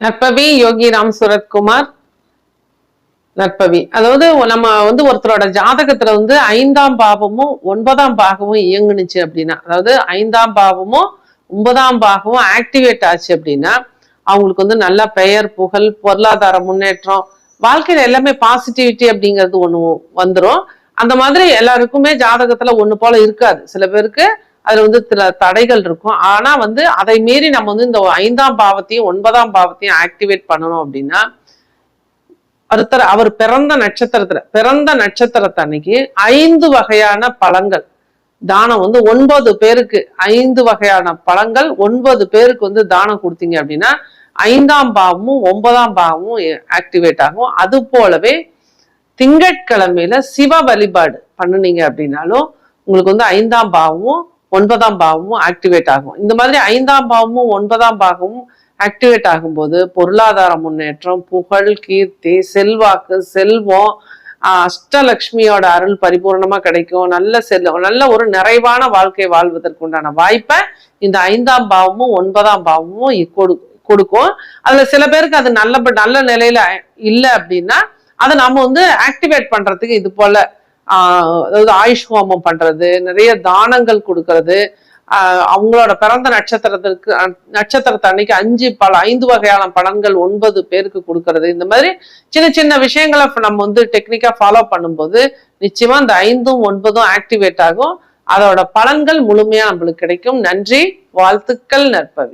நட்பவி யோகி ராம் சுரத்குமார். நட்பவி. அதாவது நம்ம வந்து ஒருத்தரோட ஜாதகத்துல வந்து ஐந்தாம் பாவமும் ஒன்பதாம் பாகமும் இயங்குனுச்சு அப்படின்னா அதாவது ஐந்தாம் பாவமும் ஒன்பதாம் பாகமும் ஆக்டிவேட் ஆச்சு அப்படின்னா அவங்களுக்கு வந்து நல்ல பெயர் புகழ் பொருளாதார முன்னேற்றம் வாழ்க்கையில எல்லாமே பாசிட்டிவிட்டி அப்படிங்கிறது ஒண்ணு வந்துடும் அந்த மாதிரி எல்லாருக்குமே ஜாதகத்துல ஒண்ணு போல இருக்காது. சில பேருக்கு அதுல வந்து சில தடைகள் இருக்கும். ஆனா வந்து அதை மீறி நம்ம வந்து இந்த ஐந்தாம் பாவத்தையும் ஒன்பதாம் பாவத்தையும் ஆக்டிவேட் பண்ணணும் அப்படின்னா ஒருத்தர் அவர் பிறந்த நட்சத்திரத்துல பிறந்த நட்சத்திரத்தை அன்னைக்கு ஐந்து வகையான பழங்கள் தானம் வந்து ஒன்பது பேருக்கு ஐந்து வகையான பழங்கள் ஒன்பது பேருக்கு வந்து தானம் கொடுத்தீங்க அப்படின்னா ஐந்தாம் பாவமும் ஒன்பதாம் பாவமும் ஆக்டிவேட் ஆகும். அது போலவே திங்கட்கிழமையில சிவ வழிபாடு பண்ணுனீங்க அப்படின்னாலும் உங்களுக்கு வந்து ஐந்தாம் பாவமும் ஒன்பதாம் பாவமும் ஆக்டிவேட் ஆகும். இந்த மாதிரி ஐந்தாம் பாவமும் ஒன்பதாம் பாகமும் ஆக்டிவேட் ஆகும்போது பொருளாதார முன்னேற்றம் புகழ் கீர்த்தி செல்வாக்கு செல்வம் அஷ்டலக்ஷ்மியோட அருள் பரிபூர்ணமா கிடைக்கும். நல்ல செல்வம் நல்ல ஒரு நிறைவான வாழ்க்கை வாழ்வதற்கு உண்டான வாய்ப்பை இந்த ஐந்தாம் பாவமும் ஒன்பதாம் பாவமும் கொடு கொடுக்கும். அதுல சில பேருக்கு அது நல்ல நல்ல நிலையில இல்லை அப்படின்னா அதை நம்ம வந்து ஆக்டிவேட் பண்றதுக்கு இது போல அதாவது ஆயுஷ் ஹோமம் பண்றது நிறைய தானங்கள் கொடுக்கறது. அவங்களோட பிறந்த நட்சத்திரத்திற்கு நட்சத்திரத்தை அன்னைக்கு அஞ்சு பல ஐந்து வகையான பலன்கள் ஒன்பது பேருக்கு கொடுக்கறது. இந்த மாதிரி சின்ன சின்ன விஷயங்களை நம்ம வந்து டெக்னிக்கா ஃபாலோ பண்ணும்போது நிச்சயமா இந்த ஐந்தும் ஒன்பதும் ஆக்டிவேட் ஆகும். அதோட பலன்கள் முழுமையா நம்மளுக்கு கிடைக்கும். நன்றி வாழ்த்துக்கள் நற்பவி.